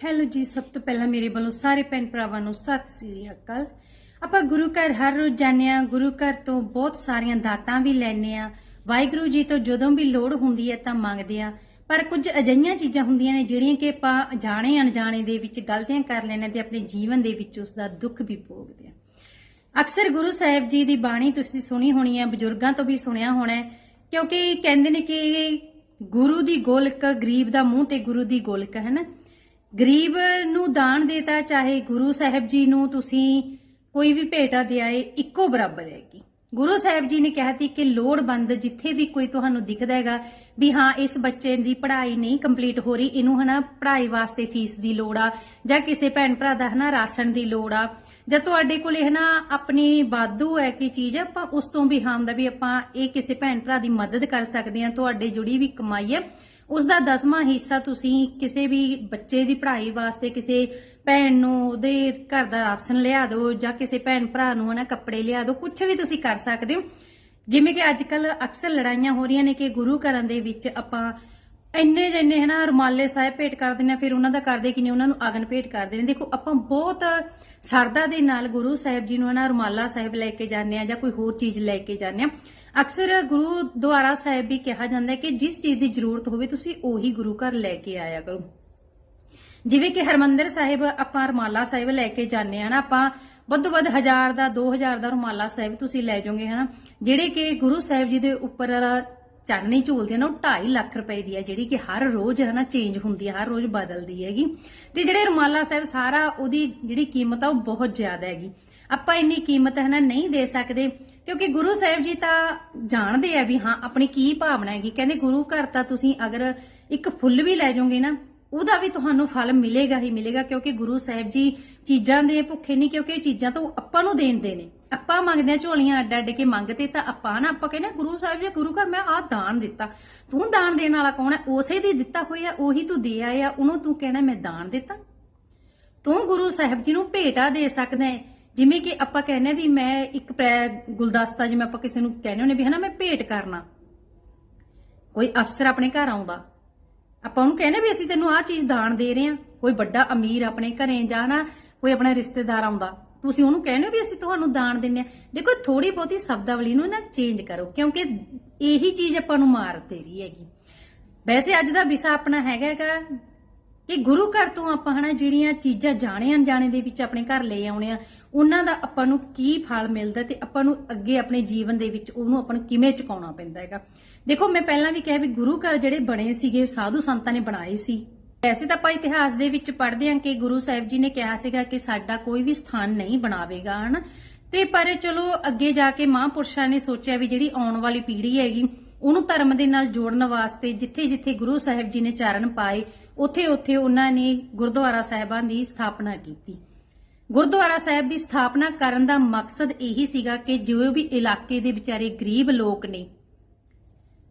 Hello ਜੀ, ਸਭ ਤੋਂ ਪਹਿਲਾਂ ਮੇਰੇ ਵੱਲੋਂ ਸਾਰੇ ਭੈਣ ਭਰਾਵਾਂ ਨੂੰ ਸਤਿ ਸ੍ਰੀ ਅਕਾਲ। ਆਪਾਂ ਗੁਰੂ ਘਰ ਹਰ ਰੋਜ਼ ਜਾਂਦੇ ਆ ਗੁਰੂ ਘਰ ਤੋਂ ਬਹੁਤ ਸਾਰੀਆਂ ਦਾਤਾਂ ਵੀ ਲੈਣੇ ਆ ਵਾਹਿਗੁਰੂ ਜੀ ਤੋਂ ਜਦੋਂ ਵੀ ਲੋੜ ਹੁੰਦੀ ਹੈ ਤਾਂ ਮੰਗਦੇ ਆ ਪਰ ਕੁਝ ਅਜਿਹੀਆਂ ਚੀਜ਼ਾਂ ਹੁੰਦੀਆਂ ਨੇ ਜਿਹੜੀਆਂ ਕਿ ਆਪਾਂ ਜਾਣੇ ਅਣਜਾਣੇ ਦੇ ਵਿੱਚ ਗਲਤੀਆਂ ਕਰ ਲੈਣੇ ਤੇ ਆਪਣੇ ਜੀਵਨ ਦੇ ਵਿੱਚ ਉਸ ਦਾ ਦੁੱਖ ਵੀ ਭੋਗਦੇ ਆ ਅਕਸਰ ਗੁਰੂ ਸਾਹਿਬ ਜੀ ਦੀ ਬਾਣੀ ਤੁਸੀਂ ਸੁਣੀ ਹੋਣੀ ਹੈ, ਬਜ਼ੁਰਗਾਂ ਤੋਂ ਵੀ ਸੁਣਿਆ ਹੋਣਾ ਹੈ, ਕਿਉਂਕਿ ਕਹਿੰਦੇ ਨੇ ਕਿ ਗੁਰੂ ਦੀ ਗੋਲਕ ਗਰੀਬ ਦਾ ਮੂੰਹ ਤੇ ਗੁਰੂ ਦੀ ਗੋਲਕ ਹੈ ਨਾ। ਗਰੀਬ ਨੂੰ ਦਾਨ ਦੇਤਾ, ਚਾਹੇ ਗੁਰੂ ਸਾਹਿਬ ਜੀ ਨੂੰ ਤੁਸੀਂ ਕੋਈ ਵੀ ਭੇਟਾ ਦਿਆਏ, ਇੱਕੋ ਬਰਾਬਰ ਹੈਗੀ। ਗੁਰੂ ਸਾਹਿਬ ਜੀ ਨੇ ਕਿਹਾ ਸੀ ਕਿ ਲੋੜਵੰਦ ਜਿੱਥੇ ਵੀ ਕੋਈ ਤੁਹਾਨੂੰ ਦਿਖਦਾ ਹੈਗਾ ਵੀ ਹਾਂ, ਇਸ ਬੱਚੇ ਦੀ ਪੜ੍ਹਾਈ ਨਹੀਂ ਕੰਪਲੀਟ ਹੋ ਰਹੀ, ਇਹਨੂੰ ਹਨਾ ਪੜ੍ਹਾਈ ਵਾਸਤੇ ਫੀਸ ਦੀ ਲੋੜ ਆ, ਜਾਂ ਕਿਸੇ ਭੈਣ ਭਰਾ ਦਾ ਹਨਾ ਰਾਸ਼ਨ ਦੀ ਲੋੜ ਆ, ਜਾਂ ਤੁਹਾਡੇ ਕੋਲੇ ਹਨਾ ਆਪਣੀ ਬਾਦੂ ਹੈ ਕਿ ਚੀਜ਼ ਆਪਾਂ ਉਸ ਤੋਂ ਵੀ ਹਾਂ ਦਾ ਵੀ ਆਪਾਂ ਇਹ ਕਿਸੇ ਭੈਣ ਭਰਾ ਦੀ ਮਦਦ ਕਰ ਸਕਦੇ ਹਾਂ, ਤੁਹਾਡੇ ਜੁੜੀ ਵੀ ਕਮਾਈ ਹੈ ਉਸ ਦਾ ਦਸਵਾਂ ਹਿੱਸਾ ਤੁਸੀਂ ਕਿਸੇ ਵੀ ਬੱਚੇ ਦੀ ਪੜ੍ਹਾਈ ਵਾਸਤੇ ਕਿਸੇ ਭੈਣ ਨੂੰ ਉਹਦੇ ਘਰ ਦਾ ਰਾਸ਼ਨ ਲਿਆ ਦਿਓ ਜਾਂ ਕਿਸੇ ਭੈਣ ਭਰਾ ਨੂੰ ਹਨਾ ਕੱਪੜੇ ਲਿਆ ਦਿਓ ਕੁਝ ਵੀ ਤੁਸੀਂ ਕਰ ਸਕਦੇ ਹੋ। ਜਿਵੇਂ ਕਿ ਅੱਜ ਕੱਲ ਅਕਸਰ ਲੜਾਈਆਂ ਹੋ ਰਹੀਆਂ ਨੇ ਕਿ ਗੁਰੂ ਘਰਾਂ ਦੇ ਵਿੱਚ ਆਪਾਂ ਇੰਨੇ ਜਿੰਨੇ ਹਨਾ ਰੁਮਾਲੇ ਸਾਹਿਬ ਭੇਟ ਕਰ ਦਿੰਦੇ ਆ ਫਿਰ ਉਹਨਾਂ ਦਾ ਕਰਦੇ ਕਿ ਨਹੀਂ ਉਹਨਾਂ ਨੂੰ ਅਗਨ ਭੇਟ ਕਰਦੇ ਨੇ ਦੇਖੋ, ਆਪਾਂ ਬਹੁਤ ਸਰਦਾ ਦੇ ਨਾਲ ਗੁਰੂ ਸਾਹਿਬ ਜੀ ਨੂੰ ਹਨਾ ਰੁਮਾਲਾ ਸਾਹਿਬ ਲੈ ਕੇ ਜਾਂਦੇ ਆ ਜਾਂ ਕੋਈ ਹੋਰ ਚੀਜ਼ ਲੈ ਕੇ ਜਾਂਦੇ ਆ ਅਕਸਰ ਗੁਰੂ ਦੁਆਰਾ ਸਾਹਿਬ ਵੀ ਕਿਹਾ ਜਾਂਦਾ ਹੈ ਕਿ ਜਿਸ ਚੀਜ਼ ਦੀ ਜ਼ਰੂਰਤ ਹੋਵੇ ਤੁਸੀਂ ਉਹੀ ਗੁਰੂ ਘਰ ਲੈ ਕੇ ਆਇਆ ਕਰੋ। ਜਿਵੇਂ ਕਿ ਹਰਮੰਦਰ ਸਾਹਿਬ ਆਪਾਂ ਰੁਮਾਲਾ ਸਾਹਿਬ ਲੈ ਕੇ ਜਾਂਦੇ ਆ ਨਾ, ਆਪਾਂ ਵੱਧ ਵੱਧ ਹਜ਼ਾਰ ਦਾ 2000 ਦਾ ਰੁਮਾਲਾ ਸਾਹਿਬ ਤੁਸੀਂ ਲੈ ਜਾਓਗੇ, ਹਨਾ? ਜਿਹੜੇ ਕਿ ਗੁਰੂ ਸਾਹਿਬ ਜੀ ਦੇ ਉੱਪਰ ਚਾਨਣੀ ਝੂਲਦੇ ਨੇ, ਉਹ 2.5 ਲੱਖ ਰੁਪਏ ਦੀ ਹੈ, ਜਿਹੜੀ ਕਿ ਹਰ ਰੋਜ਼ ਹੈ ਨਾ ਚੇਂਜ ਹੁੰਦੀ ਹੈ, ਹਰ ਰੋਜ਼ ਬਦਲਦੀ ਹੈਗੀ। ਤੇ ਜਿਹੜੇ ਰੁਮਾਲਾ ਸਾਹਿਬ ਸਾਰਾ ਉਹਦੀ ਜਿਹੜੀ ਕੀਮਤ ਆ, ਉਹ ਬਹੁਤ ਜ਼ਿਆਦਾ ਹੈਗੀ। ਆਪਾਂ ਇੰਨੀ ਕੀਮਤ, ਹਨਾ, ਨਹੀਂ ਦੇ ਸਕਦੇ। ਕਿਉਂਕਿ ਗੁਰੂ ਸਾਹਿਬ ਜੀ ਤਾਂ ਜਾਣਦੇ ਆ ਵੀ ਹਾਂ, ਆਪਣੀ ਕੀ ਭਾਵਨਾ ਹੈਗੀ। ਕਹਿੰਦੇ, ਗੁਰੂ ਘਰ ਤਾਂ ਤੁਸੀਂ ਅਗਰ ਇੱਕ ਫੁੱਲ ਵੀ ਲੈ ਜਾਓਗੇ ਨਾ, ਉਹਦਾ ਵੀ ਤੁਹਾਨੂੰ ਫਲ ਮਿਲੇਗਾ ਹੀ ਮਿਲੇਗਾ, ਕਿਉਂਕਿ ਗੁਰੂ ਸਾਹਿਬ ਜੀ ਚੀਜ਼ਾਂ ਦੇ ਭੁੱਖੇ ਨਹੀਂ, ਕਿਉਂਕਿ ਇਹ ਚੀਜ਼ਾਂ ਤਾਂ ਉਹ ਆਪਾਂ ਨੂੰ ਦੇਣਦੇ ਨੇ। ਆਪਾਂ ਮੰਗਦੇ ਆ ਝੋਲੀਆਂ ਅੱਡ ਅੱਡ ਕੇ ਮੰਗਦੇ ਤਾਂ ਆਪਾਂ ਨਾ, ਆਪਾਂ ਕਹਿੰਦੇ ਗੁਰੂ ਸਾਹਿਬ ਜੀ, ਗੁਰੂ ਘਰ ਮੈਂ ਆਹ ਦਾਨ ਦਿੱਤਾ। ਤੂੰ ਦਾਨ ਦੇਣ ਵਾਲਾ ਕੌਣ ਹੈ? ਉਸੇ ਦੀ ਦਿੱਤਾ ਹੋਇਆ, ਉਹੀ ਤੂੰ ਦੇ ਆਇਆ, ਉਹਨੂੰ ਤੂੰ ਕਹਿਣਾ, ਮੈਂ ਦਾਨ ਦਿੱਤਾ। ਤੂੰ ਗੁਰੂ ਸਾਹਿਬ ਜੀ ਨੂੰ ਭੇਟਾ ਦੇ ਸਕਦਾ ਹੈ। ਜਿਵੇਂ ਕਿ ਆਪਾਂ ਕਹਿੰਦੇ ਹਾਂ ਵੀ ਮੈਂ ਇੱਕ ਪ੍ਰੈ- ਗੁਲਦਸਤਾ, ਜਿਵੇਂ ਆਪਾਂ ਕਿਸੇ ਨੂੰ ਕਹਿੰਦੇ ਹੁੰਦੇ ਵੀ ਹਨਾ ਮੈਂ ਭੇਟ ਕਰਨਾ। ਕੋਈ ਅਫਸਰ ਆਪਣੇ ਘਰ ਆਉਂਦਾ। ਆਪਾਂ ਉਹਨੂੰ ਕਹਿੰਦੇ ਵੀ ਅਸੀਂ ਤੈਨੂੰ ਆਹ ਚੀਜ਼ ਦਾਨ ਦੇ ਰਹੇ ਹਾਂ। ਕੋਈ ਵੱਡਾ ਅਮੀਰ ਆਪਣੇ ਘਰੇ ਜਾਣਾ ਕੋਈ ਆਪਣਾ ਰਿਸ਼ਤੇਦਾਰ ਆਉਂਦਾ। ਤੁਸੀਂ ਉਹਨੂੰ ਕਹਿੰਦੇ ਹੋ ਵੀ ਅਸੀਂ ਤੁਹਾਨੂੰ ਦਾਨ ਦਿੰਨੇ ਆ ਦੇਖੋ ਥੋੜੀ ਬਹੁਤੀ ਸ਼ਬਦਾਵਲੀ ਨੂੰ ਨਾ ਚੇਂਜ ਕਰੋ, ਕਿਉਂਕਿ ਇਹੀ ਚੀਜ਼ ਆਪਾਂ ਨੂੰ ਮਾਰ ਦੇ ਰਹੀ ਹੈਗੀ। ਵੈਸੇ ਅੱਜ ਦਾ ਵਿਸ਼ਾ ਆਪਣਾ ਹੈਗਾ ਹੈਗਾ ਕਿ ਗੁਰੂ ਘਰ ਤੋਂ ਆਪਾਂ ਹਨਾ ਜਿਹੜੀਆਂ ਚੀਜ਼ਾਂ ਜਾਣੇ ਅਣਜਾਣੇ ਦੇ ਵਿੱਚ ਆਪਣੇ ਘਰ ਲੈ ਆਉਣੇ ਆ, ਉਹਨਾਂ ਦਾ ਆਪਾਂ ਨੂੰ ਕੀ ਫਲ ਮਿਲਦਾ ਤੇ ਆਪਾਂ ਨੂੰ ਅੱਗੇ ਆਪਣੇ ਜੀਵਨ ਦੇ ਵਿੱਚ ਉਹਨੂੰ ਆਪਾਂ ਨੂੰ ਕਿਵੇਂ ਚੁਕਾਉਣਾ ਪੈਂਦਾ ਹੈਗਾ। ਦੇਖੋ, ਮੈਂ ਪਹਿਲਾਂ ਵੀ ਕਿਹਾ ਵੀ ਗੁਰੂ ਘਰ ਜਿਹੜੇ ਬਣੇ ਸੀਗੇ, ਸਾਧੂ ਸੰਤਾਂ ਨੇ ਬਣਾਏ ਸੀ। ਵੈਸੇ ਤਾਂ ਆਪਾਂ ਇਤਿਹਾਸ ਦੇ ਵਿੱਚ ਪੜ੍ਹਦੇ ਹਾਂ ਕਿ ਗੁਰੂ ਸਾਹਿਬ ਜੀ ਨੇ ਕਿਹਾ ਸੀਗਾ ਕਿ ਸਾਡਾ ਕੋਈ ਵੀ ਸਥਾਨ ਨਹੀਂ ਬਣਾਵੇਗਾ, ਹਨ। ਤੇ ਪਰ ਚਲੋ, ਅੱਗੇ ਜਾ ਕੇ ਮਹਾਂਪੁਰਸ਼ਾਂ ਨੇ ਸੋਚਿਆ ਵੀ ਜਿਹੜੀ ਆਉਣ ਵਾਲੀ ਪੀੜ੍ਹੀ ਹੈਗੀ, ਉਹਨੂੰ ਧਰਮ ਦੇ ਨਾਲ ਜੋੜਨ ਵਾਸਤੇ ਜਿੱਥੇ ਜਿੱਥੇ ਗੁਰੂ ਸਾਹਿਬ ਜੀ ਨੇ ਚਰਨ ਪਾਏ ਉੱਥੇ ਉੱਥੇ ਉਹਨਾਂ ਨੇ ਗੁਰਦੁਆਰਾ ਸਾਹਿਬਾਂ ਦੀ ਸਥਾਪਨਾ ਕੀਤੀ। ਗੁਰਦੁਆਰਾ ਸਾਹਿਬ ਦੀ ਸਥਾਪਨਾ ਕਰਨ ਦਾ ਮਕਸਦ ਇਹੀ ਸੀਗਾ ਕਿ ਜੋ ਵੀ ਇਲਾਕੇ ਦੇ ਵਿਚਾਰੇ ਗਰੀਬ ਲੋਕ ਨੇ,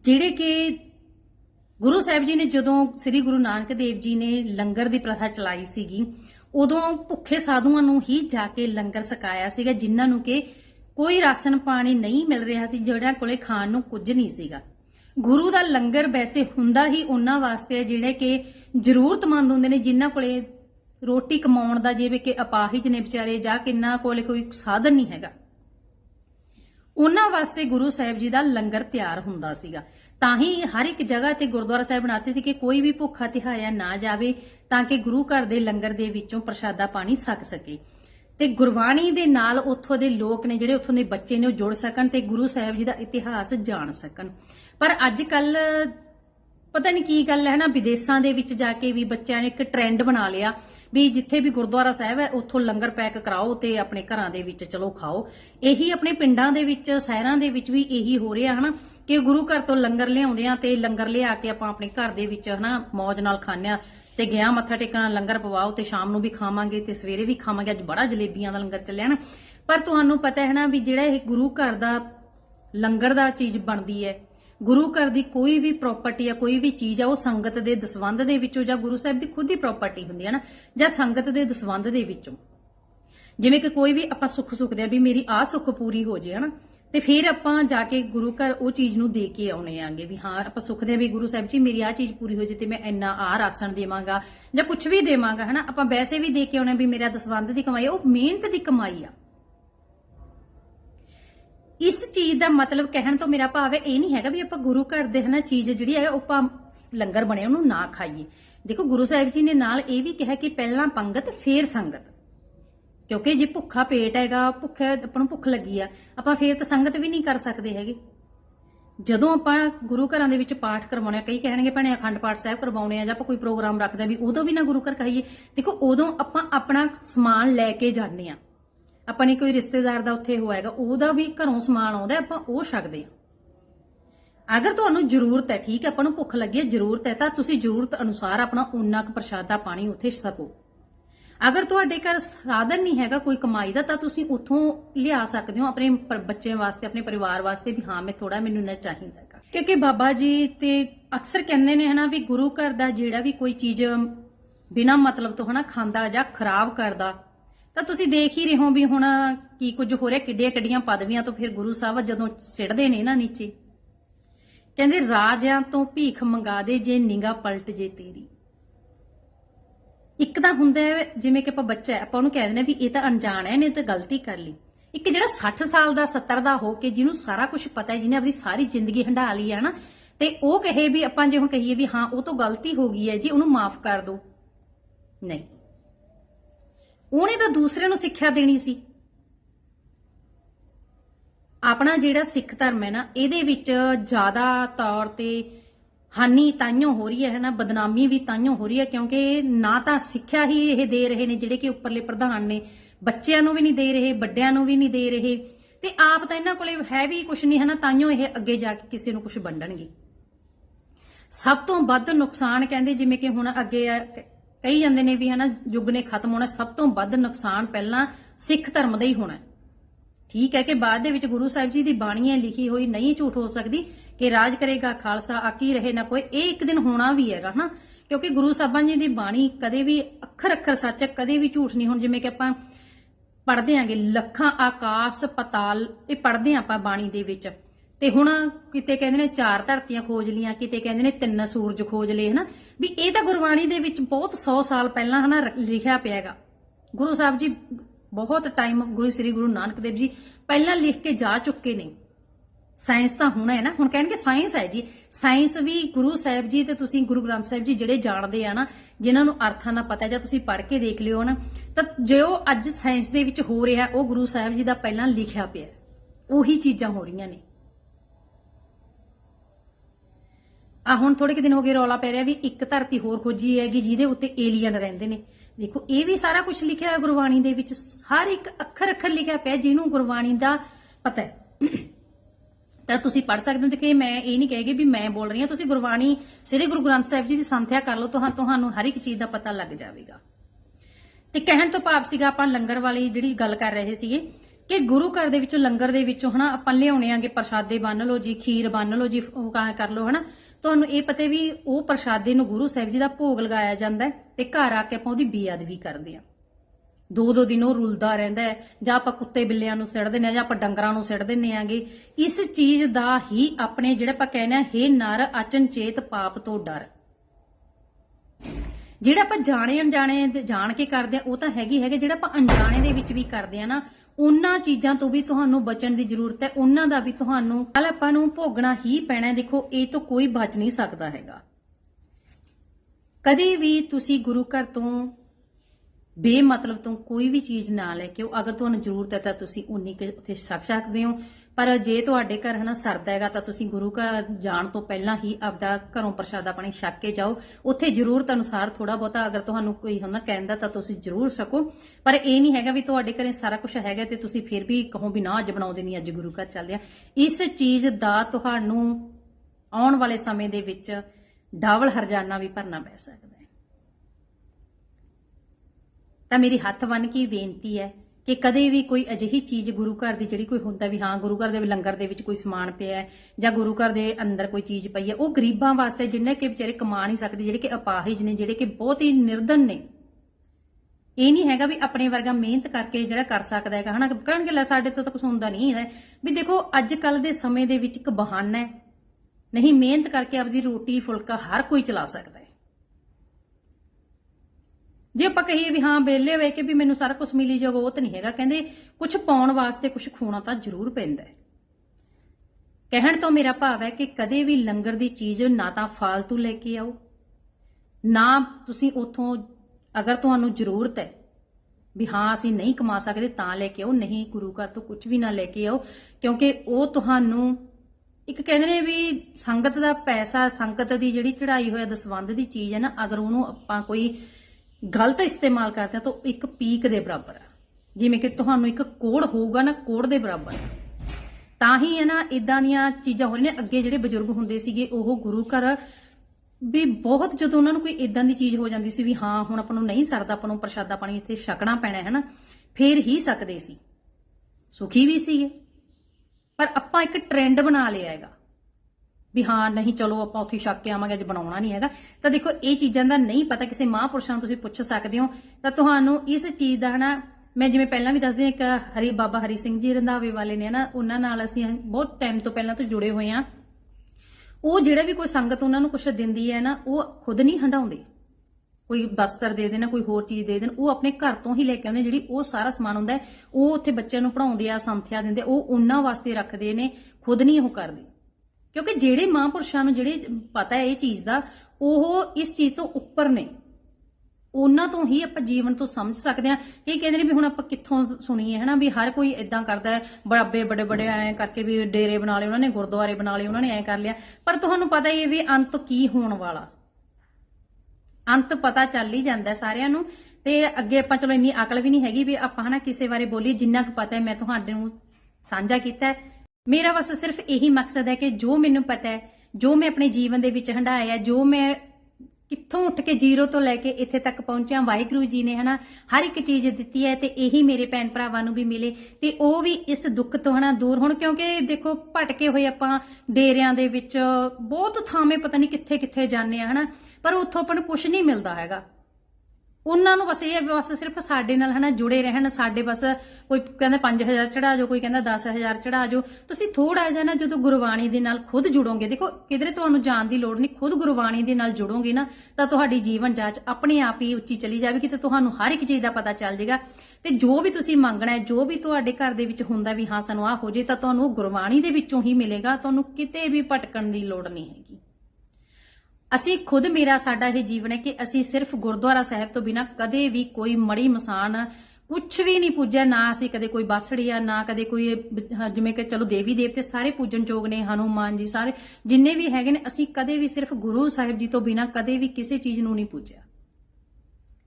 ਜਿਹੜੇ ਕਿ ਗੁਰੂ ਸਾਹਿਬ ਜੀ ਨੇ ਜਦੋਂ ਸ੍ਰੀ ਗੁਰੂ ਨਾਨਕ ਦੇਵ ਜੀ ਨੇ ਲੰਗਰ ਦੀ ਪ੍ਰਥਾ ਚਲਾਈ ਸੀਗੀ, ਉਦੋਂ ਭੁੱਖੇ ਸਾਧੂਆਂ ਨੂੰ ਹੀ ਜਾ ਕੇ ਲੰਗਰ ਸਕਾਇਆ ਸੀਗਾ, ਜਿਨ੍ਹਾਂ ਨੂੰ ਕਿ ਕੋਈ ਰਾਸ਼ਨ ਪਾਣੀ ਨਹੀਂ ਮਿਲ ਰਿਹਾ ਸੀ, ਜਿਹੜਾ ਕੋਲੇ ਖਾਣ ਨੂੰ ਕੁਝ ਨਹੀਂ ਸੀਗਾ। ਗੁਰੂ ਦਾ ਲੰਗਰ ਵੈਸੇ ਹੁੰਦਾ ਹੀ ਉਹਨਾਂ ਵਾਸਤੇ ਜਿਹੜੇ ਕਿ ਜ਼ਰੂਰਤਮੰਦ ਹੁੰਦੇ ਨੇ, ਜਿਨ੍ਹਾਂ ਕੋਲੇ ਰੋਟੀ ਕਮਾਉਣ ਦਾ, ਜਿਵੇਂ ਕਿ ਅਪਾਹਿਜ ਨੇ ਵਿਚਾਰੇ, ਜਾਂ ਕਿੰਨਾ ਕੋਲੇ ਕੋਈ ਸਾਧਨ ਨਹੀਂ ਹੈਗਾ। ਉਹਨਾਂ ਵਾਸਤੇ ਗੁਰੂ ਸਾਹਿਬ ਜੀ ਦਾ ਲੰਗਰ ਤਿਆਰ ਹੁੰਦਾ ਸੀਗਾ। ਤਾਂ ਹੀ ਹਰ ਇੱਕ ਜਗ੍ਹਾ ਤੇ ਗੁਰਦੁਆਰਾ ਸਾਹਿਬ ਬਣਾਤੇ ਸੀ ਕਿ ਕੋਈ ਵੀ ਭੁੱਖਾ ਤਿਹਾਇਆ ਨਾ ਜਾਵੇ, ਤਾਂ ਕਿ ਗੁਰੂ ਘਰ ਦੇ ਲੰਗਰ ਦੇ ਵਿੱਚੋਂ ਪ੍ਰਸ਼ਾਦਾ ਪਾਣੀ ਛਕ ਸਕੇ। ਤੇ ਗੁਰਬਾਣੀ ਦੇ ਨਾਲ ਉੱਥੋਂ ਦੇ ਲੋਕ ਨੇ, ਜਿਹੜੇ ਉੱਥੋਂ ਦੇ ਬੱਚੇ ਨੇ, ਉਹ ਜੁੜ ਸਕਣ ਤੇ ਗੁਰੂ ਸਾਹਿਬ ਜੀ ਦਾ ਇਤਿਹਾਸ ਜਾਣ ਸਕਣ। ਪਰ ਅੱਜ ਕੱਲ ਪਤਾ ਨਹੀਂ ਕੀ ਗੱਲ ਹੈ ਨਾ, ਵਿਦੇਸ਼ਾਂ ਦੇ ਵਿੱਚ ਜਾ ਕੇ ਵੀ ਬੱਚਿਆਂ ਨੇ ਇੱਕ ਟ੍ਰੈਂਡ ਬਣਾ ਲਿਆ ਵੀ ਜਿੱਥੇ ਵੀ ਗੁਰਦੁਆਰਾ ਸਾਹਿਬ ਹੈ, ਉੱਥੋਂ ਲੰਗਰ ਪੈਕ ਕਰਾਓ ਤੇ ਆਪਣੇ ਘਰਾਂ ਦੇ ਵਿੱਚ ਚਲੋ ਖਾਓ। ਇਹੀ ਆਪਣੇ ਪਿੰਡਾਂ ਦੇ ਵਿੱਚ, ਸ਼ਹਿਰਾਂ ਦੇ ਵਿੱਚ ਵੀ ਇਹੀ ਹੋ ਰਿਹਾ ਹਨਾ, ਕਿ ਗੁਰੂ ਘਰ ਤੋਂ ਲੰਗਰ ਲਿਆਉਂਦੇ ਆ ਤੇ ਲੰਗਰ ਲਿਆ ਕੇ ਆਪਾਂ ਆਪਣੇ ਘਰ ਦੇ ਵਿੱਚ ਹਨਾ ਮੌਜ ਨਾਲ ਖਾਂਦੇ ਆ ਤੇ ਗਿਆ ਮੱਥਾ ਟੇਕਣਾ, ਲੰਗਰ ਪਵਾਓ ਤੇ ਸ਼ਾਮ ਨੂੰ ਵੀ ਖਾਵਾਂਗੇ ਤੇ ਸਵੇਰੇ ਵੀ ਖਾਵਾਂਗੇ। ਅੱਜ ਬੜਾ ਜਲੇਬੀਆਂ ਦਾ ਲੰਗਰ ਚੱਲਿਆ ਨਾ। ਪਰ ਤੁਹਾਨੂੰ ਪਤਾ ਹੈ ਨਾ ਵੀ ਜਿਹੜਾ ਇਹ ਗੁਰੂ ਘਰ ਦਾ ਲੰਗਰ ਦਾ ਚੀਜ਼ ਬਣਦੀ ਹੈ ਗੁਰੂ ਘਰ ਦੀ ਕੋਈ ਵੀ ਪ੍ਰਾਪਰਟੀ ਆ ਕੋਈ ਵੀ ਚੀਜ਼ ਆ, ਉਹ ਸੰਗਤ ਦੇ ਦਸਵੰਧ ਦੇ ਵਿੱਚੋਂ ਜਾਂ ਗੁਰੂ ਸਾਹਿਬ ਦੀ ਖੁਦ ਹੀ ਪ੍ਰਾਪਰਟੀ ਹੁੰਦੀ ਹੈ ਨਾ, ਜਾਂ ਸੰਗਤ ਦੇ ਦਸਵੰਧ ਦੇ ਵਿੱਚੋਂ। ਜਿਵੇਂ ਕਿ ਕੋਈ ਵੀ ਆਪਾਂ ਸੁੱਖ ਸੁਖਦੇ ਆ ਵੀ ਮੇਰੀ ਆਹ ਸੁੱਖ ਪੂਰੀ ਹੋ ਜੇ, ਹਨਾ? ਤੇ ਫਿਰ ਆਪਾਂ ਜਾ ਕੇ ਗੁਰੂ ਘਰ ਉਹ ਚੀਜ਼ ਨੂੰ ਦੇ ਕੇ ਆਉਣੇ ਆਂਗੇ ਵੀ ਹਾਂ, ਆਪਾਂ ਸੁਖਦੇ ਆ ਵੀ ਗੁਰੂ ਸਾਹਿਬ ਜੀ, ਮੇਰੀ ਆ ਚੀਜ਼ ਪੂਰੀ ਹੋ ਜੇ ਤੇ ਮੈਂ ਇੰਨਾ ਆ ਰਾਸਣ ਦੇਵਾਂਗਾ ਜਾਂ ਕੁਝ ਵੀ ਦੇਵਾਂਗਾ, ਹਨਾ? ਆਪਾਂ ਵੈਸੇ ਵੀ ਦੇ ਕੇ ਆਉਣੇ ਵੀ ਮੇਰਾ ਦਸਵੰਧ ਦੀ ਕਮਾਈ ਉਹ ਮਿਹਨਤ ਦੀ ਕਮਾਈ ਆ। ਇਸ ਚੀਜ਼ ਦਾ ਮਤਲਬ ਕਹਿਣ ਤੋਂ ਮੇਰਾ ਭਾਵ ਹੈ ਇਹ ਨਹੀਂ ਹੈਗਾ ਵੀ ਆਪਾਂ ਗੁਰੂ ਘਰ ਦੇ ਹਨਾ ਚੀਜ਼ ਜਿਹੜੀ ਹੈ ਉਹ ਆਪਾਂ ਲੰਗਰ ਬਣੇ ਉਹਨੂੰ ਨਾ ਖਾਈਏ। ਦੇਖੋ ਗੁਰੂ ਸਾਹਿਬ ਜੀ ਨੇ ਨਾਲ ਇਹ ਵੀ ਕਿਹਾ ਕਿ ਪਹਿਲਾਂ ਪੰਗਤ ਫੇਰ ਸੰਗਤ। ਕਿਉਂਕਿ ਜੇ ਭੁੱਖਾ ਪੇਟ ਹੈਗਾ ਭੁੱਖ ਆਪਾਂ ਨੂੰ ਭੁੱਖ ਲੱਗੀ ਆ ਆਪਾਂ ਫੇਰ ਤਾਂ ਸੰਗਤ ਵੀ ਨਹੀਂ ਕਰ ਸਕਦੇ ਹੈਗੇ। ਜਦੋਂ ਆਪਾਂ ਗੁਰੂ ਘਰਾਂ ਦੇ ਵਿੱਚ ਪਾਠ ਕਰਵਾਉਣੇ ਆ, ਕਈ ਕਹਿਣਗੇ ਭੈਣੇ ਅਖੰਡ ਪਾਠ ਸਾਹਿਬ ਕਰਵਾਉਣੇ ਆ ਜਾਂ ਆਪਾਂ ਕੋਈ ਪ੍ਰੋਗਰਾਮ ਰੱਖਦੇ ਆ ਵੀ ਉਦੋਂ ਵੀ ਨਾ ਗੁਰੂ ਘਰ ਕਹੀਏ। ਦੇਖੋ ਉਦੋਂ ਆਪਾਂ ਆਪਣਾ ਸਮਾਨ ਲੈ ਕੇ ਜਾਂਦੇ ਆ। ਆਪਾਂ ਨੇ ਕੋਈ ਰਿਸ਼ਤੇਦਾਰ ਦਾ ਉੱਥੇ ਹੋਏਗਾ ਉਹਦਾ ਵੀ ਘਰੋਂ ਸਮਾਨ ਆਉਂਦਾ, ਆਪਾਂ ਉਹ ਛਕਦੇ ਆ ਅਗਰ ਤੁਹਾਨੂੰ ਜ਼ਰੂਰਤ ਹੈ, ਠੀਕ ਹੈ, ਆਪਾਂ ਨੂੰ ਭੁੱਖ ਲੱਗੀ ਹੈ, ਜ਼ਰੂਰਤ ਹੈ, ਤਾਂ ਤੁਸੀਂ ਜ਼ਰੂਰਤ ਅਨੁਸਾਰ ਆਪਣਾ ਉਨਾ ਕੁ ਪ੍ਰਸ਼ਾਦਾ ਪਾਣੀ ਉੱਥੇ ਸਕੋ ਅਗਰ ਤੁਹਾਡੇ ਘਰ ਸਾਧਨ ਨਹੀਂ ਹੈਗਾ, ਕੋਈ ਕਮਾਈ ਦਾ, ਤਾਂ ਤੁਸੀਂ ਉੱਥੋਂ ਲਿਆ ਸਕਦੇ ਹੋ ਆਪਣੇ ਬੱਚੇ ਵਾਸਤੇ, ਆਪਣੇ ਪਰਿਵਾਰ ਵਾਸਤੇ ਵੀ, ਹਾਂ, ਮੈਂ ਥੋੜਾ ਮੈਨੂੰ ਨਾ ਚਾਹੀਦਾ ਹੈਗਾ। ਕਿਉਂਕਿ ਬਾਬਾ ਜੀ ਤੇ ਅਕਸਰ ਕਹਿੰਦੇ ਨੇ ਹਨਾ ਵੀ ਗੁਰੂ ਘਰ ਦਾ ਜਿਹੜਾ ਵੀ ਕੋਈ ਚੀਜ਼ ਬਿਨਾ ਮਤਲਬ ਤੋਂ ਹਨਾ ਖਾਂਦਾ ਜਾਂ ਖਰਾਬ ਕਰਦਾ ਤਾਂ ਤੁਸੀਂ ਦੇਖ ਹੀ ਰਹੇ ਹੋ ਵੀ ਹੁਣ ਕੀ ਕੁਝ ਹੋ ਰਿਹਾ, ਕਿੱਡੀਆਂ ਕਿੱਡੀਆਂ ਪਦਵੀਆਂ ਤੋਂ ਫਿਰ ਗੁਰੂ ਸਾਹਿਬ ਜਦੋਂ ਸਿੜਦੇ ਨੇ ਨਾ ਨੀਚੇ। ਕਹਿੰਦੇ ਰਾਜਿਆਂ ਤੋਂ ਭੀਖ ਮੰਗਾ ਦੇ ਜੇ ਨਿਗਾ ਪਲਟ ਜੇ ਤੇਰੀ। ਇੱਕ ਤਾਂ ਹੁੰਦਾ ਜਿਵੇਂ ਕਿ ਆਪਾਂ ਬੱਚਾ ਹੈ, ਆਪਾਂ ਉਹਨੂੰ ਕਹਿ ਦਿੰਦੇ ਹਾਂ ਵੀ ਇਹ ਤਾਂ ਅਣਜਾਣ ਹੈ, ਇਹਨੇ ਤਾਂ ਗਲਤੀ ਕਰ ਲਈ। ਇੱਕ ਜਿਹੜਾ 60 ਸਾਲ ਦਾ 70 ਦਾ ਹੋ ਕੇ ਜਿਹਨੂੰ ਸਾਰਾ ਕੁਝ ਪਤਾ ਹੈ, ਜਿਹਨੇ ਆਪਣੀ ਸਾਰੀ ਜ਼ਿੰਦਗੀ ਹੰਢਾ ਲਈ ਹੈ ਨਾ, ਤੇ ਉਹ ਕਹੇ ਵੀ ਆਪਾਂ ਜੇ ਹੁਣ ਕਹੀਏ ਵੀ ਹਾਂ, ਉਹ ਤੋਂ ਗਲਤੀ ਹੋ ਗਈ ਹੈ, ਜੀ ਉਹਨੂੰ ਮਾਫ ਕਰ ਦਿਓ ਨਹੀਂ। ਉਹਨੇ ਤਾਂ ਦੂਸਰੇ ਨੂੰ ਸਿੱਖਿਆ ਦੇਣੀ ਸੀ। ਆਪਣਾ ਜਿਹੜਾ ਸਿੱਖ ਧਰਮ ਹੈ ਨਾ, ਇਹਦੇ ਵਿੱਚ ਜ਼ਿਆਦਾ ਤੌਰ ਤੇ ਹਾਨੀ ਤਾਈਓ ਹੋ ਰਹੀ ਹੈ ਹੈ ਨਾ ਬਦਨਾਮੀ ਵੀ ਤਾਈਓ ਹੋ ਰਹੀ ਹੈ, ਕਿਉਂਕਿ ਨਾ ਤਾਂ ਸਿੱਖਿਆ ਹੀ ਇਹ ਦੇ ਰਹੇ ਨੇ, ਜਿਹੜੇ ਕਿ ਉੱਪਰਲੇ ਪ੍ਰਧਾਨ ਨੇ। ਬੱਚਿਆਂ ਨੂੰ ਵੀ ਨਹੀਂ ਦੇ ਰਹੇ, ਵੱਡਿਆਂ ਨੂੰ ਵੀ ਨਹੀਂ ਦੇ ਰਹੇ। ਤੇ ਆਪ ਤਾਂ ਇਹਨਾਂ ਕੋਲੇ ਹੈ ਵੀ ਕੁਝ ਨਹੀਂ ਹੈ ਨਾ ਤਾਈਓ ਇਹ ਅੱਗੇ ਜਾ ਕੇ ਕਿਸੇ ਨੂੰ ਕੁਝ ਵੰਡਣਗੇ। ਸਭ ਤੋਂ ਵੱਧ ਨੁਕਸਾਨ ਕਹਿੰਦੇ, ਜਿਵੇਂ ਕਿ ਹੁਣ ਅੱਗੇ ਕਹੀ ਜਾਂਦੇ ਨੇ ਵੀ ਹਨਾ, ਯੁੱਗ ਨੇ ਖਤਮ ਹੋਣਾ ਸਭ ਤੋਂ ਵੱਧ ਨੁਕਸਾਨ ਪਹਿਲਾਂ ਸਿੱਖ ਧਰਮ ਦਾ ਹੀ ਹੋਣਾ ਠੀਕ ਹੈ ਕਿ ਬਾਅਦ ਦੇ ਵਿੱਚ ਗੁਰੂ ਸਾਹਿਬ ਜੀ ਦੀ ਬਾਣੀ ਹੈ ਲਿਖੀ ਹੋਈ ਨਹੀਂ ਝੂਠ ਹੋ ਸਕਦੀ ਕਿ ਰਾਜ ਕਰੇਗਾ, ਖਾਲਸਾ ਆਕੀ ਰਹੇ ਨਾ ਕੋਈ, ਇਹ ਇੱਕ ਦਿਨ ਹੋਣਾ ਵੀ ਹੈਗਾ, ਹਨਾ। ਕਿਉਂਕਿ ਗੁਰੂ ਸਾਹਿਬਾਂ ਜੀ ਦੀ ਬਾਣੀ ਕਦੇ ਵੀ ਅੱਖਰ ਅੱਖਰ ਸੱਚ ਹੈ, ਕਦੇ ਵੀ ਝੂਠ ਨਹੀਂ ਹੁਣ, ਜਿਵੇਂ ਕਿ ਆਪਾਂ ਪੜ੍ਹਦੇ ਆਂਗੇ, ਲੱਖਾਂ ਆਕਾਸ਼ ਪਤਾਲ, ਇਹ ਪੜ੍ਹਦੇ ਆਂ ਆਪਾਂ ਬਾਣੀ ਦੇ ਵਿੱਚ। ਤੇ ਹੁਣ ਕਿਤੇ ਕਹਿੰਦੇ ਨੇ ਚਾਰ ਧਰਤੀਆਂ ਖੋਜ ਲੀਆਂ ਕਿਤੇ ਕਹਿੰਦੇ ਨੇ ਤਿੰਨ ਸੂਰਜ ਖੋਜ ਲਏ, ਹਨਾ? ਵੀ ਇਹ ਤਾਂ ਗੁਰਬਾਣੀ ਦੇ ਵਿੱਚ ਬਹੁਤ 100 ਸਾਲ ਪਹਿਲਾਂ, ਹਨਾ, ਰ- ਲਿਖਿਆ ਪਿਆ ਹੈਗਾ। ਗੁਰੂ ਸਾਹਿਬ ਜੀ ਬਹੁਤ ਟਾਈਮ ਗੁਰੂ ਸ੍ਰੀ ਗੁਰੂ ਨਾਨਕ ਦੇਵ ਜੀ ਪਹਿਲਾਂ ਲਿਖ ਕੇ ਜਾ ਚੁੱਕੇ ਨੇ। ਸਾਇੰਸ ਤਾਂ ਹੋਣਾ ਹੈ ਨਾ? ਹੁਣ ਕਹਿਣਗੇ ਸਾਇੰਸ ਹੈ ਜੀ। ਸਾਇੰਸ ਵੀ ਗੁਰੂ ਸਾਹਿਬ ਜੀ ਤੇ ਤੁਸੀਂ ਗੁਰੂ ਗ੍ਰੰਥ ਸਾਹਿਬ ਜੀ ਜਿਹੜੇ ਜਾਣਦੇ ਆ ਨਾ, ਜਿਨ੍ਹਾਂ ਨੂੰ ਅਰਥਾਂ ਦਾ ਪਤਾ ਜਾਂ ਤੁਸੀਂ ਪੜ੍ਹ ਕੇ ਦੇਖ ਲਿਓ ਨਾ ਤਾਂ ਜੋ ਅੱਜ ਸਾਇੰਸ ਦੇ ਵਿੱਚ ਹੋ ਰਿਹਾ, ਉਹ ਗੁਰੂ ਸਾਹਿਬ ਜੀ ਦਾ ਪਹਿਲਾਂ ਲਿਖਿਆ ਪਿਆ। ਉਹੀ ਚੀਜ਼ਾਂ ਹੋ ਰਹੀਆਂ ਨੇ। ਆ, ਹੁਣ ਥੋੜੇ ਕਿ ਦਿਨ ਹੋ ਗਏ ਰੌਲਾ ਪੈ ਰਿਹਾ ਵੀ ਇੱਕ ਧਰਤੀ ਹੋਰ ਖੋਜੀ ਹੈਗੀ ਜਿਹਦੇ ਉੱਤੇ ਏਲੀਅਨ ਰਹਿੰਦੇ ਨੇ। ਦੇਖੋ, ਇਹ ਵੀ ਸਾਰਾ ਕੁਝ ਲਿਖਿਆ ਹੈ ਗੁਰਬਾਣੀ ਦੇ ਵਿੱਚ। ਹਰ ਇੱਕ ਅੱਖਰ ਅੱਖਰ ਲਿਖਿਆ ਪਿਆ ਜਿਹਨੂੰ ਗੁਰਬਾਣੀ ਦਾ ਪਤਾ ਹੈ। ਤਾਂ ਤੁਸੀਂ ਪੜ ਸਕਦੇ ਹੋ ਕਿ ਮੈਂ ਇਹ ਨਹੀਂ ਕਹੇਗੀ ਵੀ ਮੈਂ ਬੋਲ ਰਹੀ ਹਾਂ। ਤੁਸੀਂ ਗੁਰਬਾਣੀ ਸ੍ਰੀ ਗੁਰੂ ਗ੍ਰੰਥ ਸਾਹਿਬ ਜੀ ਦੀ ਸੰਥਿਆ ਕਰ ਲਓ, ਤੁਹਾਂ, ਤੁਹਾਨੂੰ ਹਰ ਇੱਕ ਚੀਜ਼ ਦਾ ਪਤਾ ਲੱਗ ਜਾਵੇਗਾ। ਤੇ ਕਹਿਣ ਤੋਂ ਭਾਵ ਸੀਗਾ ਆਪਾਂ ਲੰਗਰ ਵਾਲੀ ਜਿਹੜੀ ਗੱਲ ਕਰ ਰਹੇ ਸੀਗੇ ਕਿ ਗੁਰੂ ਘਰ ਦੇ ਵਿੱਚੋਂ, ਲੰਗਰ ਦੇ ਵਿੱਚੋਂ ਹਨਾ, ਆਪਾਂ ਲਿਆਉਣੇ ਆਂਗੇ ਪ੍ਰਸ਼ਾਦੇ ਬੰਨ ਲਓ ਜੀ, ਖੀਰ ਬੰਨ ਲਓ ਜੀ, ਉਹ ਕਰ ਲਓ ਹਨਾ। ਤੁਹਾਨੂੰ ਇਹ ਪਤਾ ਵੀ ਉਹ ਪ੍ਰਸ਼ਾਦੇ ਨੂੰ ਗੁਰੂ ਸਾਹਿਬ ਜੀ ਦਾ ਭੋਗ ਲਗਾਇਆ ਜਾਂਦਾ ਹੈ ਤੇ ਘਰ ਆ ਕੇ ਆਪਾਂ ਉਹਦੀ ਬੇਅਦਬੀ ਕਰਦੇ ਆ ਦੋ ਦੋ ਦਿਨ ਉਹ ਰੁਲਦਾ ਰਹਿੰਦਾ ਹੈ, ਜਾਂ ਆਪਾਂ ਕੁੱਤੇ ਬਿੱਲਿਆਂ ਨੂੰ ਸਿੱਟ ਦਿੰਨੇ ਆ ਜਾਂ ਆਪਾਂ ਡੰਗਰਾਂ ਨੂੰ ਸਿੱਟ ਦਿੰਨੇ ਆਂਗੇ ਇਸ ਚੀਜ਼ ਦਾ ਹੀ ਆਪਣੇ ਜਿਹੜਾ ਆਪਾਂ ਕਹਿੰਦੇ ਆ ਹੇ ਨਰ ਅਚਨਚੇਤ ਪਾਪ ਤੋਂ ਡਰ। ਜਿਹੜਾ ਆਪਾਂ ਜਾਣੇ ਅਣਜਾਣੇ ਦੇ- ਜਾਣ ਕੇ ਕਰਦੇ ਆ ਉਹ ਤਾਂ ਹੈਗੀ ਹੈਗੇ ਜਿਹੜਾ ਆਪਾਂ ਅਣਜਾਣੇ ਦੇ ਵਿੱਚ ਵੀ ਕਰਦੇ ਆ ਨਾ ਉਹਨਾਂ ਚੀਜ਼ਾਂ ਤੋਂ ਵੀ ਤੁਹਾਨੂੰ ਬਚਣ ਦੀ ਜ਼ਰੂਰਤ ਹੈ, ਉਹਨਾਂ ਦਾ ਵੀ ਤੁਹਾਨੂੰ ਕੱਲ ਆਪਾਂ ਨੂੰ ਭੋਗਣਾ ਹੀ ਪੈਣਾ ਦੇਖੋ, ਇਹ ਤੋਂ ਕੋਈ ਬਚ ਨਹੀਂ ਸਕਦਾ ਹੈਗਾ। ਕਦੇ ਵੀ ਤੁਸੀਂ ਗੁਰੂ ਘਰ ਤੋਂ ਬੇਮਤਲਬ ਤੋਂ ਕੋਈ ਵੀ ਚੀਜ਼ ਨਾ ਲੈ ਕੇ ਉਹ ਅਗਰ ਤੁਹਾਨੂੰ ਜ਼ਰੂਰਤ ਹੈ ਤਾਂ ਤੁਸੀਂ ਉਨੀ ਕੁ ਉੱਥੇ ਛਕ ਸਕਦੇ ਹੋ। ਪਰ ਜੇ ਤੁਹਾਡੇ ਘਰ ਹਨਾ ਸਰਦਾ ਹੈਗਾ ਤਾਂ ਤੁਸੀਂ ਗੁਰੂ ਘਰ ਜਾਣ ਤੋਂ ਪਹਿਲਾਂ ਹੀ ਆਪਦਾ ਘਰੋਂ ਪ੍ਰਸ਼ਾਦਾ ਪਾਣੀ ਛਕ ਕੇ ਜਾਓ। ਉੱਥੇ ਜ਼ਰੂਰਤ ਅਨੁਸਾਰ ਥੋੜਾ ਬਹੁਤਾ ਅਗਰ ਤੁਹਾਨੂੰ ਕੋਈ ਹਨਾ ਕਹਿੰਦਾ ਤਾਂ ਤੁਸੀਂ ਜ਼ਰੂਰ ਸਕੋ। ਪਰ ਇਹ ਨਹੀਂ ਹੈਗਾ ਵੀ ਤੁਹਾਡੇ ਘਰੇ ਸਾਰਾ ਕੁਝ ਹੈਗਾ ਤੇ ਤੁਸੀਂ ਫਿਰ ਵੀ ਕਹੋ ਵੀ ਨਾ ਅੱਜ ਬਣਾਉਂਦੇ ਨਹੀਂ, ਅੱਜ ਗੁਰੂ ਘਰ ਚੱਲਦੇ ਆ ਇਸ ਚੀਜ਼ ਦਾ ਤੁਹਾਨੂੰ ਆਉਣ ਵਾਲੇ ਸਮੇਂ ਦੇ ਵਿੱਚ ਡਬਲ ਹਰਜਾਨਾ ਵੀ ਭਰਨਾ ਪੈ ਸਕਦਾ ਹੈ। ਤਾਂ ਮੇਰੀ ਹੱਥ ਬੰਨ ਕੇ ਬੇਨਤੀ ਹੈ ਕਿ ਕਦੇ ਵੀ ਕੋਈ ਅਜਿਹੀ ਚੀਜ਼ ਗੁਰੂ ਘਰ ਦੀ ਜਿਹੜੀ ਕੋਈ ਹੁੰਦਾ ਵੀ ਹਾਂ, ਗੁਰੂ ਘਰ ਦੇ ਲੰਗਰ ਦੇ ਵਿੱਚ ਕੋਈ ਸਮਾਨ ਪਿਆ ਹੈ ਜਾਂ ਗੁਰੂ ਘਰ ਦੇ ਅੰਦਰ ਕੋਈ ਚੀਜ਼ ਪਈ ਹੈ, ਉਹ ਗਰੀਬਾਂ ਵਾਸਤੇ ਜਿੰਨੇ ਕਿ ਵਿਚਾਰੇ ਕਮਾ ਨਹੀਂ ਸਕਦੇ, ਜਿਹੜੇ ਕਿ ਅਪਾਹਿਜ ਨੇ, ਜਿਹੜੇ ਕਿ ਬਹੁਤ ਹੀ ਨਿਰਧਨ ਨੇ। ਇਹ ਨਹੀਂ ਹੈਗਾ ਵੀ ਆਪਣੇ ਵਰਗਾ ਮਿਹਨਤ ਕਰਕੇ ਜਿਹੜਾ ਕਰ ਸਕਦਾ ਹੈਗਾ, ਹਨਾ? ਕਹਿਣਗੇ, ਲੈ ਸਾਡੇ ਤੋਂ ਤਾਂ ਕੁਝ ਹੁੰਦਾ ਨਹੀਂ ਹੈ। ਵੀ ਦੇਖੋ ਅੱਜ ਕੱਲ ਦੇ ਸਮੇਂ ਦੇ ਵਿੱਚ ਇੱਕ ਬਹਾਨਾ ਹੈ। ਨਹੀਂ, ਮਿਹਨਤ ਕਰਕੇ ਆਪਦੀ ਰੋਟੀ, ਫੁਲਕਾ ਹਰ ਕੋਈ ਚਲਾ ਸਕਦਾ ਜੇ ਆਪਾਂ ਕਹੀਏ ਵੀ ਹਾਂ ਵਿਹਲੇ ਹੋਏ ਕਿ ਵੀ ਮੈਨੂੰ ਸਾਰਾ ਕੁਝ ਮਿਲੀ ਜਾਊਗਾ, ਉਹ ਤਾਂ ਨਹੀਂ ਹੈਗਾ। ਕਹਿੰਦੇ ਕੁਝ ਪਾਉਣ ਵਾਸਤੇ ਕੁਝ ਖੋਣਾ ਤਾਂ ਜ਼ਰੂਰ ਪੈਂਦਾ ਹੈ। ਕਹਿਣ ਤੋਂ ਮੇਰਾ ਭਾਵ ਹੈ ਕਿ ਕਦੇ ਵੀ ਲੰਗਰ ਦੀ ਚੀਜ਼ ਨਾ ਤਾਂ ਫਾਲਤੂ ਲੈ ਕੇ ਆਓ, ਨਾ ਤੁਸੀਂ ਉਥੋਂ ਅਗਰ ਤੁਹਾਨੂੰ ਜ਼ਰੂਰਤ ਹੈ ਵੀ ਹਾਂ, ਅਸੀਂ ਨਹੀਂ ਕਮਾ ਸਕਦੇ ਤਾਂ ਲੈ ਕੇ ਆਓ, ਨਹੀਂ ਗੁਰੂ ਘਰ ਤੋਂ ਕੁਝ ਵੀ ਨਾ ਲੈ ਕੇ ਆਓ, ਕਿਉਂਕਿ ਉਹ ਤੁਹਾਨੂੰ ਇੱਕ ਕਹਿੰਦੇ ਨੇ ਵੀ ਸੰਗਤ ਦਾ ਪੈਸਾ, ਸੰਗਤ ਦੀ ਜਿਹੜੀ ਚੜਾਈ ਹੋਇਆ ਦਸਵੰਦ ਦੀ ਚੀਜ਼ ਹੈ ਨਾ, ਅਗਰ ਉਹਨੂੰ ਆਪਾਂ ਕੋਈ ਗਲਤ ਇਸਤੇਮਾਲ ਕਰਦੇ ਹਾਂ ਤਾਂ ਉਹ ਇੱਕ ਪੀਕ ਦੇ ਬਰਾਬਰ ਹੈ ਜਿਵੇਂ ਕਿ ਤੁਹਾਨੂੰ ਇੱਕ ਕੋੜ ਹੋਊਗਾ ਨਾ, ਕੋੜ ਦੇ ਬਰਾਬਰ ਹੈ ਤਾਂ ਹੀ ਹੈ ਨਾ ਇਦਾਂ ਦੀਆਂ ਚੀਜ਼ਾਂ ਹੋ ਰਹੀਆਂ ਨੇ। ਅੱਗੇ ਜਿਹੜੇ ਬਜ਼ੁਰਗ ਹੁੰਦੇ ਸੀਗੇ, ਉਹ ਗੁਰੂ ਘਰ ਵੀ ਬਹੁਤ ਜਦੋਂ ਉਹਨਾਂ ਨੂੰ ਕੋਈ ਇਦਾਂ ਦੀ ਚੀਜ਼ ਹੋ ਜਾਂਦੀ ਸੀ ਵੀ ਹਾਂ, ਹੁਣ ਆਪਾਂ ਨੂੰ ਨਹੀਂ ਸਰਦਾ, ਆਪਾਂ ਨੂੰ ਪ੍ਰਸ਼ਾਦਾ ਪਾਣੀ ਇੱਥੇ ਛਕਣਾ ਪੈਣਾ ਹੈ ਨਾ ਫੇਰ ਹੀ ਸਕਦੇ ਸੀ। ਸੁਖੀ ਵੀ ਸੀਗੇ। ਪਰ ਆਪਾਂ ਇੱਕ ਟ੍ਰੈਂਡ ਬਣਾ ਲਿਆ ਹੈਗਾ। ਵੀ ਹਾਂ, ਨਹੀਂ, ਚਲੋ ਆਪਾਂ ਉੱਥੇ ਛੱਕ ਕੇ ਆਵਾਂਗੇ, ਅੱਜ ਬਣਾਉਣਾ ਨਹੀਂ ਹੈਗਾ। ਤਾਂ ਦੇਖੋ, ਇਹ ਚੀਜ਼ਾਂ ਦਾ ਨਹੀਂ ਪਤਾ ਕਿਸੇ ਮਹਾਂਪੁਰਸ਼ਾਂ ਨੂੰ ਤੁਸੀਂ ਪੁੱਛ ਸਕਦੇ ਹੋ। ਤਾਂ ਤੁਹਾਨੂੰ ਇਸ ਚੀਜ਼ ਦਾ ਹਨਾ, ਮੈਂ ਜਿਵੇਂ ਪਹਿਲਾਂ ਵੀ ਦੱਸਦੀ ਹਾਂ, ਇੱਕ ਹਰੀ, ਬਾਬਾ ਹਰੀ ਸਿੰਘ ਜੀ ਰੰਧਾਵੇ ਵਾਲੇ ਨੇ ਨਾ ਉਹਨਾਂ ਨਾਲ ਅਸੀਂ ਬਹੁਤ ਟਾਈਮ ਤੋਂ ਪਹਿਲਾਂ ਤੋਂ ਜੁੜੇ ਹੋਏ ਆ ਉਹ ਜਿਹੜਾ ਵੀ ਕੋਈ ਸੰਗਤ ਉਹਨਾਂ ਨੂੰ ਕੁਛ ਦਿੰਦੀ ਹੈ ਨਾ, ਉਹ ਖੁਦ ਨਹੀਂ ਹੰਡਾਉਂਦੇ ਕੋਈ ਬਸਤਰ ਦੇ ਦੇਣਾ, ਕੋਈ ਹੋਰ ਚੀਜ਼ ਦੇ ਦੇਣ, ਉਹ ਆਪਣੇ ਘਰ ਤੋਂ ਹੀ ਲੈ ਕੇ ਆਉਂਦੇ, ਜਿਹੜੀ ਉਹ ਸਾਰਾ ਸਮਾਨ ਹੁੰਦਾ ਉਹ ਉੱਥੇ ਬੱਚਿਆਂ ਨੂੰ ਪੜਾਉਂਦੇ ਆ, ਸੰਥਿਆ ਦਿੰਦੇ, ਉਹ ਉਹਨਾਂ ਵਾਸਤੇ ਰੱਖਦੇ ਨੇ, ਖੁਦ ਨਹੀਂ ਉਹ ਕਰਦੇ। ਕਿਉਂਕਿ ਜਿਹੜੇ ਮਹਾਂਪੁਰਸ਼ਾਂ ਨੂੰ ਜਿਹੜੇ ਪਤਾ ਹੈ ਇਹ ਚੀਜ਼ ਦਾ ਉਹ ਇਸ ਚੀਜ਼ ਤੋਂ ਉੱਪਰ ਨੇ। ਉਹਨਾਂ ਤੋਂ ਹੀ ਆਪਾਂ ਜੀਵਨ ਤੋਂ ਸਮਝ ਸਕਦੇ ਹਾਂ। ਇਹ ਕਹਿੰਦੇ ਨੇ ਵੀ ਹੁਣ ਆਪਾਂ ਕਿੱਥੋਂ ਸੁਣੀਏ ਹਨਾ ਵੀ ਹਰ ਕੋਈ ਇਦਾਂ ਕਰਦਾ ਹੈ। ਬੜਾਬੇ ਬੜੇ ਬੜੇ ਐ ਕਰਕੇ ਵੀ ਡੇਰੇ ਬਣਾ ਲਏ ਉਹਨਾਂ ਨੇ ਗੁਰਦੁਆਰੇ ਬਣਾ ਲਏ ਉਹਨਾਂ ਨੇ ਐ ਕਰ ਲਿਆ। ਪਰ ਤੁਹਾਨੂੰ ਪਤਾ ਹੀ ਹੈ ਵੀ ਅੰਤ ਕੀ ਹੋਣ ਵਾਲਾ। ਅੰਤ ਪਤਾ ਚੱਲ ਹੀ ਜਾਂਦਾ ਸਾਰਿਆਂ ਨੂੰ। ਤੇ ਅੱਗੇ ਆਪਾਂ ਚਲੋ ਇੰਨੀ ਅਕਲ ਵੀ ਨਹੀਂ ਹੈਗੀ ਵੀ ਆਪਾਂ ਹਨਾ ਕਿਸੇ ਬਾਰੇ ਬੋਲੀਏ। ਜਿੰਨਾ ਕੁ ਪਤਾ ਹੈ ਮੈਂ ਤੁਹਾਡੇ ਨੂੰ ਸਾਂਝਾ ਕੀਤਾ ਹੈ। ਮੇਰਾ ਬਸ ਸਿਰਫ ਇਹੀ ਮਕਸਦ ਹੈ ਕਿ ਜੋ ਮੈਨੂੰ ਪਤਾ ਹੈ, ਜੋ ਮੈਂ ਆਪਣੇ ਜੀਵਨ ਦੇ ਵਿੱਚ ਹੰਡਾਇਆ ਜੋ ਮੈਂ ਕਿੱਥੋਂ ਉੱਠ ਕੇ ਜ਼ੀਰੋ ਤੋਂ ਲੈ ਕੇ ਇੱਥੇ ਤੱਕ ਪਹੁੰਚਿਆ, ਵਾਹਿਗੁਰੂ ਜੀ ਨੇ ਹਨਾ, ਹਰ ਇੱਕ ਚੀਜ਼ ਦਿੱਤੀ ਹੈ ਤੇ ਇਹੀ ਮੇਰੇ ਭੈਣ ਭਰਾਵਾਂ ਨੂੰ ਵੀ ਮਿਲੇ ਤੇ ਉਹ ਵੀ ਇਸ ਦੁੱਖ ਤੋਂ ਹਨਾ ਦੂਰ ਹੋਣ, ਕਿਉਂਕਿ ਦੇਖੋ ਭਟਕੇ ਹੋਏ ਆਪਾਂ ਡੇਰਿਆਂ ਦੇ ਵਿੱਚ ਬਹੁਤ ਥਾਵੇਂ ਪਤਾ ਨਹੀਂ ਕਿੱਥੇ ਕਿੱਥੇ ਜਾਂਦੇ ਆ ਹਨਾ, ਪਰ ਉੱਥੋਂ ਆਪਾਂ ਨੂੰ ਕੁਝ ਨਹੀਂ ਮਿਲਦਾ ਹੈਗਾ। ਉਹਨਾਂ ਨੂੰ ਬਸ ਇਹ ਹੈ ਬਸ ਸਿਰਫ ਸਾਡੇ ਨਾਲ ਹਨਾ ਜੁੜੇ ਰਹਿਣ, ਸਾਡੇ ਬਸ ਕੋਈ ਕਹਿੰਦਾ 5000 ਚੜਾ ਜਾਓ, ਕੋਈ ਕਹਿੰਦਾ 10000 ਚੜਾ ਜਾਓ। ਤੁਸੀਂ ਥੋੜਾ ਜਿਹਾ ਨਾ ਜਦੋਂ ਗੁਰਬਾਣੀ ਦੇ ਨਾਲ ਖੁਦ ਜੁੜੋਗੇ, ਦੇਖੋ ਕਿਧਰੇ ਤੁਹਾਨੂੰ ਜਾਣ ਦੀ ਲੋੜ ਨਹੀਂ, ਖੁਦ ਗੁਰਬਾਣੀ ਦੇ ਨਾਲ ਜੁੜੋਗੇ ਨਾ, ਤਾਂ ਤੁਹਾਡੀ ਜੀਵਨ ਜਾਂਚ ਆਪਣੇ ਆਪ ਹੀ ਉੱਚੀ ਚਲੀ ਜਾਵੇਗੀ ਤੇ ਤੁਹਾਨੂੰ ਹਰ ਇੱਕ ਚੀਜ਼ ਦਾ ਪਤਾ ਚੱਲ ਜਾਏਗਾ। ਤੇ ਜੋ ਵੀ ਤੁਸੀਂ ਮੰਗਣਾ ਹੈ, ਜੋ ਵੀ ਤੁਹਾਡੇ ਘਰ ਦੇ ਵਿੱਚ ਹੁੰਦਾ ਵੀ ਹਾਂ ਸਾਨੂੰ ਆਹ ਹੋ ਜੇ ਤਾਂ ਤੁਹਾਨੂੰ ਉਹ ਗੁਰਬਾਣੀ ਦੇ ਵਿੱਚੋਂ ਹੀ ਮਿਲੇਗਾ, ਤੁਹਾਨੂੰ ਕਿਤੇ ਵੀ ਭਟਕਣ ਦੀ ਲੋੜ ਨਹੀਂ ਹੈਗੀ। ਅਸੀਂ ਖੁਦ ਮੇਰਾ ਸਾਡਾ ਇਹ ਜੀਵਨ ਹੈ ਕਿ ਅਸੀਂ ਸਿਰਫ ਗੁਰਦੁਆਰਾ ਸਾਹਿਬ ਤੋਂ ਬਿਨਾ ਕਦੇ ਵੀ ਕੋਈ ਮੜੀ ਮਸਾਨ ਕੁਝ ਵੀ ਨਹੀਂ ਪੂਜਿਆ, ਨਾ ਅਸੀਂ ਕਦੇ ਕੋਈ ਬਾਸੜੀ ਆ ਨਾ ਕਦੇ ਕੋਈ ਜਿਵੇਂ ਕਿ ਚਲੋ ਦੇਵੀ ਦੇਵਤੇ ਸਾਰੇ ਪੂਜਨਯੋਗ ਨੇ, ਹਨੂਮਾਨ ਜੀ ਸਾਰੇ, ਜਿੰਨੇ ਵੀ ਹੈਗੇ ਨੇ, ਅਸੀਂ ਕਦੇ ਵੀ ਸਿਰਫ ਗੁਰੂ ਸਾਹਿਬ ਜੀ ਤੋਂ ਬਿਨਾ ਕਦੇ ਵੀ ਕਿਸੇ ਚੀਜ਼ ਨੂੰ ਨਹੀਂ ਪੂਜਿਆ।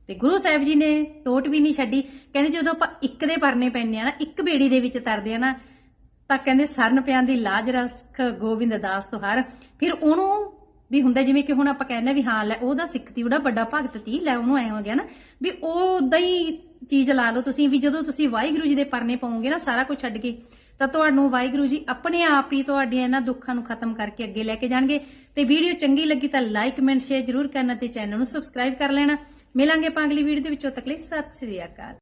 ਤੇ ਗੁਰੂ ਸਾਹਿਬ ਜੀ ਨੇ ਟੋਟ ਵੀ ਨਹੀਂ ਛੱਡੀ। ਕਹਿੰਦੇ ਜਦੋਂ ਆਪਾਂ ਇੱਕ ਦੇ ਪਰਨੇ ਪੈਣੇ ਆ ਨਾ, ਇੱਕ ਬੇੜੀ ਦੇ ਵਿੱਚ ਤਰਦੇ ਆ ਨਾ, ਤਾਂ ਕਹਿੰਦੇ ਸਰਨ ਪਿਆਂ ਦੀ ਲਾਜ ਰਸਖ ਗੋਬਿੰਦ ਦਾਸ ਤੋਂ ਫਿਰ ਉਹਨੂੰ ਵੀ ਹੁੰਦਾ ਜਿਵੇਂ ਕਿ ਹੁਣ ਆਪਾਂ ਕਹਿੰਦੇ ਵੀ ਹਾਂ, ਲੈ ਉਹਦਾ ਸਿੱਖ ਤੀ, ਉਹਦਾ ਵੱਡਾ ਭਗਤ ਤੀ, ਲੈ ਉਹਨੂੰ ਐ ਹੋ ਗਿਆ ਨਾ, ਵੀ ਉਹ ਉਦਾਂ ਹੀ ਚੀਜ਼ ਲਾ ਲਓ ਤੁਸੀਂ, ਵੀ ਜਦੋਂ ਤੁਸੀਂ ਵਾਹਿਗੁਰੂ ਜੀ ਦੇ ਪਰਨੇ ਪਾਉਂਗੇ ਨਾ ਸਾਰਾ ਕੁਝ ਛੱਡ ਕੇ, ਤਾਂ ਤੁਹਾਨੂੰ ਵਾਹਿਗੁਰੂ ਜੀ ਆਪਣੇ ਆਪ ਹੀ ਤੁਹਾਡੀਆਂ ਇਹਨਾਂ ਦੁੱਖਾਂ ਨੂੰ ਖਤਮ ਕਰਕੇ ਅੱਗੇ ਲੈ ਕੇ ਜਾਣਗੇ। ਤੇ ਵੀਡੀਓ ਚੰਗੀ ਲੱਗੀ ਤਾਂ ਲਾਈਕ ਕਮੈਂਟ ਸ਼ੇਅਰ ਜ਼ਰੂਰ ਕਰਨਾ ਤੇ ਚੈਨਲ ਨੂੰ ਸਬਸਕ੍ਰਾਈਬ ਕਰ ਲੈਣਾ। ਮਿਲਾਂਗੇ ਆਪਾਂ ਅਗਲੀ ਵੀਡੀਓ ਦੇ ਵਿੱਚ ਤੱਕ ਲਈ ਸਤਿ ਸ੍ਰੀ ਅਕਾਲ।